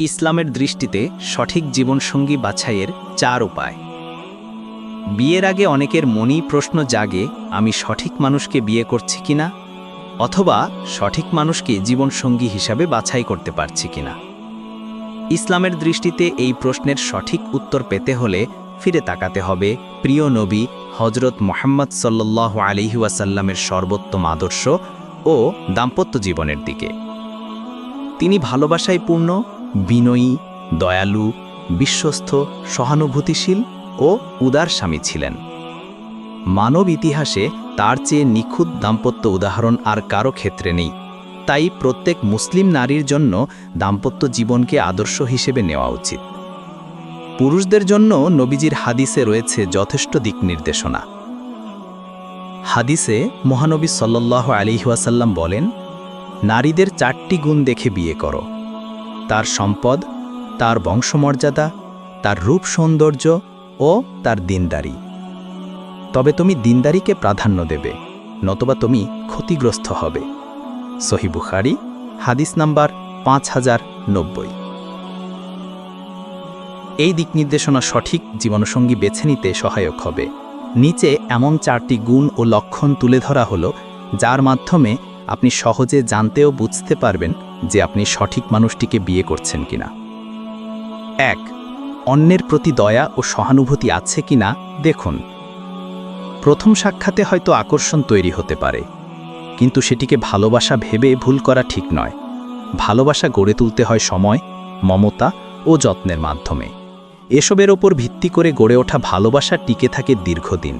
ইসলামের দৃষ্টিতে সঠিক জীবনসঙ্গী বাছাইয়ের চার উপায়। বিয়ের আগে অনেকের মনেই প্রশ্ন জাগে, আমি সঠিক মানুষকে বিয়ে করছি কিনা? অথবা সঠিক মানুষকে জীবনসঙ্গী হিসাবে বাছাই করতে পারছি কিনা? ইসলামের দৃষ্টিতে এই প্রশ্নের সঠিক উত্তর পেতে হলে ফিরে তাকাতে হবে প্রিয় নবী হজরত মোহাম্মদ সাল্লাহ আলিহাসাল্লামের সর্বোত্তম আদর্শ ও দাম্পত্য জীবনের দিকে। তিনি ভালোবাসায় পূর্ণ বিনয়ী, দয়ালু, বিশ্বস্ত, সহানুভূতিশীল ও উদার স্বামী ছিলেন। মানব ইতিহাসে তার চেয়ে নিখুঁত দাম্পত্য উদাহরণ আর কারও ক্ষেত্রে নেই। তাই প্রত্যেক মুসলিম নারীর জন্য দাম্পত্য জীবনকে আদর্শ হিসেবে নেওয়া উচিত। পুরুষদের জন্য নবীজির হাদিসে রয়েছে যথেষ্ট দিক নির্দেশনা। হাদিসে মহানবী সাল্লাহ আলিহাসাল্লাম বলেন, নারীদের চারটি গুণ দেখে বিয়ে করো। তার সম্পদ, তার বংশমর্যাদা, তার রূপ সৌন্দর্য ও তার দিনদারি। তবে তুমি দিনদারিকে প্রাধান্য দেবে, নতবা তুমি ক্ষতিগ্রস্ত হবে। সহি বুখারি, হাদিস নাম্বার পাঁচ হাজার নব্বই। এই দিক নির্দেশনা সঠিক, জীবনসঙ্গী বেছে নিতে সহায়ক হবে। নিচে এমন চারটি গুণ ও লক্ষণ তুলে ধরা হলো, যার মাধ্যমে আপনি সহজে জানতে ও বুঝতে পারবেন যে আপনি সঠিক মানুষটিকে বিয়ে করছেন কিনা। এক, অন্যের প্রতি দয়া ও সহানুভূতি আছে কিনা, দেখুন। প্রথম সাক্ষাতে হয়তো আকর্ষণ তৈরি হতে পারে, কিন্তু সেটিকে ভালোবাসা ভেবে ভুল করা ঠিক নয়। ভালোবাসা গড়ে তুলতে হয় সময়, মমতা ও যত্নের মাধ্যমে। এসবের ওপর ভিত্তি করে গড়ে ওঠা ভালোবাসা টিকে থাকে দীর্ঘদিন।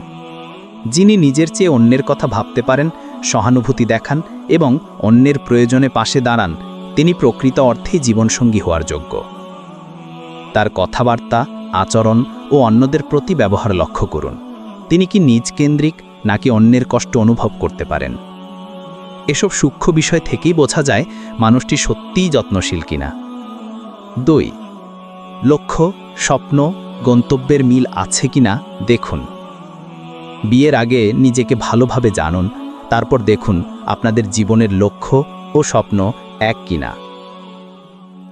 যিনি নিজের চেয়ে অন্যের কথা ভাবতে পারেন, সহানুভূতি দেখান এবং অন্যের প্রয়োজনে পাশে দাঁড়ান তিনি প্রকৃত অর্থেই জীবনসঙ্গী হওয়ার যোগ্য। তার কথাবার্তা, আচরণ ও অন্যদের প্রতি ব্যবহার লক্ষ্য করুন। তিনি কি নিজ কেন্দ্রিক নাকি অন্যের কষ্ট অনুভব করতে পারেন? এসব সূক্ষ্ম বিষয় থেকেই বোঝা যায় মানুষটি সত্যিই যত্নশীল কিনা। দুই, লক্ষ্য, স্বপ্ন, গন্তব্যের মিল আছে কিনা দেখুন। বিয়ের আগে নিজেকে ভালোভাবে জানুন, তারপর দেখুন আপনাদের জীবনের লক্ষ্য ও স্বপ্ন এক কিনা।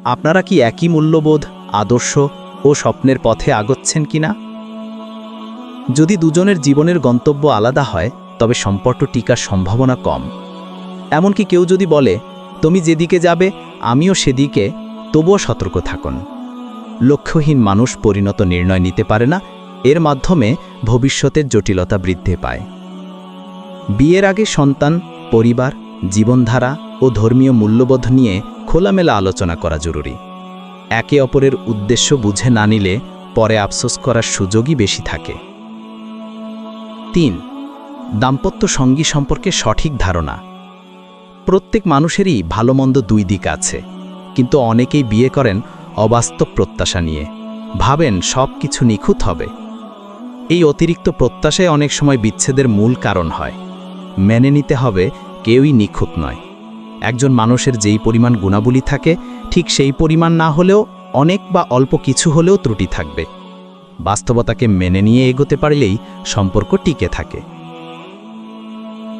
আপনারা কি একই মূল্যবোধ, আদর্শ ও স্বপ্নের পথে আগচ্ছেন কিনা? যদি দুজনের জীবনের গন্তব্য আলাদা হয়, তবে সম্পর্ক টিকার সম্ভাবনা কম। এমনকি কেউ যদি বলে, তুমি যেদিকে যাবে, আমিও সেদিকে, তবুও সতর্ক থাকুন। লক্ষ্যহীন মানুষ পরিণত নির্ণয় নিতে পারে না, এর মাধ্যমে ভবিষ্যতের জটিলতা বৃদ্ধি পায়। বিয়ের আগে সন্তান, পরিবার, জীবনধারা ও ধর্মীয় মূল্যবোধ নিয়ে খোলামেলা আলোচনা করা জরুরি। একে অপরের উদ্দেশ্য বুঝে না নিলে পরে আফসোস করার সুযোগই বেশি থাকে। তিন, দাম্পত্য সঙ্গী সম্পর্কে সঠিক ধারণা। প্রত্যেক মানুষেরই ভালো মন্দ দুই দিক আছে, কিন্তু অনেকেই বিয়ে করেন অবাস্তব প্রত্যাশা নিয়ে। ভাবেন সব কিছু নিখুঁত হবে। এই অতিরিক্ত প্রত্যাশায় অনেক সময় বিচ্ছেদের মূল কারণ হয়। মেনে নিতে হবে কেউই নিখুঁত নয়। একজন মানুষের যেই পরিমাণ গুণাবলী থাকে, ঠিক সেই পরিমাণ না হলেও অনেক বা অল্প কিছু হলেও ত্রুটি থাকবে। বাস্তবতাকে মেনে নিয়ে এগোতে পারলেই সম্পর্ক টিকে থাকে।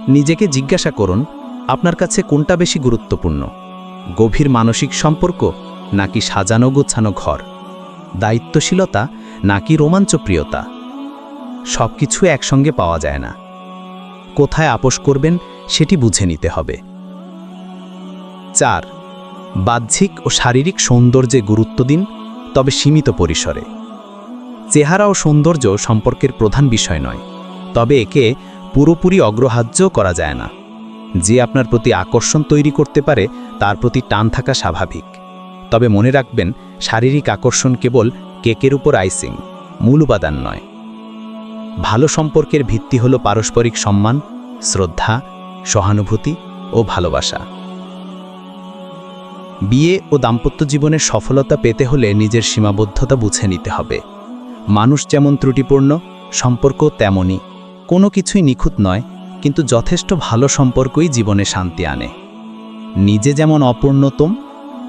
নিজেকে জিজ্ঞাসা করুন, আপনার কাছে কোনটা বেশি গুরুত্বপূর্ণ? গভীর মানসিক সম্পর্ক নাকি সাজানো গোছানো ঘর? দায়িত্বশীলতা নাকি রোমাঞ্চপ্রিয়তা? সব কিছু একসঙ্গে পাওয়া যায় না। কোথায় আপোষ করবেন সেটি বুঝে নিতে হবে। চার, বাহ্যিক ও শারীরিক সৌন্দর্যে গুরুত্ব দিন, তবে সীমিত পরিসরে। চেহারা ও সৌন্দর্য সম্পর্কের প্রধান বিষয় নয়, তবে একে পুরোপুরি অগ্রহাজ্য করা যায় না। যে আপনার প্রতি আকর্ষণ তৈরি করতে পারে, তার প্রতি টান থাকা স্বাভাবিক। তবে মনে রাখবেন, শারীরিক আকর্ষণ কেবল কেকের উপর আইসিং, মূল উপাদান নয়। ভালো সম্পর্কের ভিত্তি হল পারস্পরিক সম্মান, শ্রদ্ধা, সহানুভূতি ও ভালোবাসা। বিয়ে ও দাম্পত্য জীবনের সফলতা পেতে হলে নিজের সীমাবদ্ধতা বুঝে নিতে হবে। মানুষ যেমন ত্রুটিপূর্ণ সম্পর্ক তেমনই। কোনো কিছুই নিখুঁত নয়, কিন্তু যথেষ্ট ভালো সম্পর্কই জীবনে শান্তি আনে। নিজে যেমন অপূর্ণতম,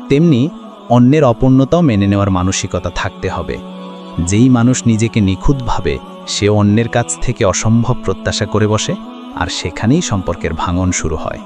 তেমনি অন্যের অপূর্ণতাও মেনে নেওয়ার মানসিকতা থাকতে হবে। যেই মানুষ নিজেকে নিখুঁত ভাবে, সে অন্যের কাছ থেকে অসম্ভব প্রত্যাশা করে বসে, আর সেখানেই সম্পর্কের ভাঙন শুরু হয়।